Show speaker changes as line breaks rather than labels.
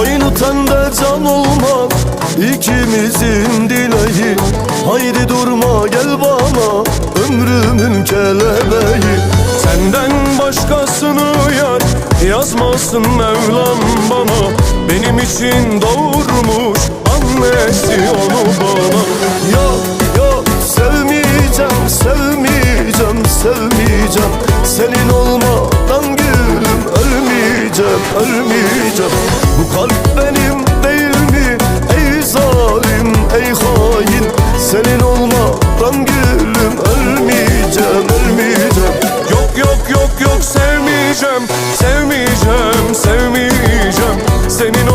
Aynı tende can olmak ikimizin dileği. Haydi durma gel bana ömrümün kelebeği.
Senden başkasını yar yazmasın Mevlam bana. Benim için doğurmuş annesi onu bana.
Yok yok sevmeyeceğim sevmeyeceğim sevmeyeceğim. Senin olmadan gülüm ölmeyeceğim ölmeyeceğim. Ölmeyeceğim, ölmeyeceğim.
Yok yok yok yok sevmeyeceğim Sevmeyeceğim, sevmeyeceğim. Senin o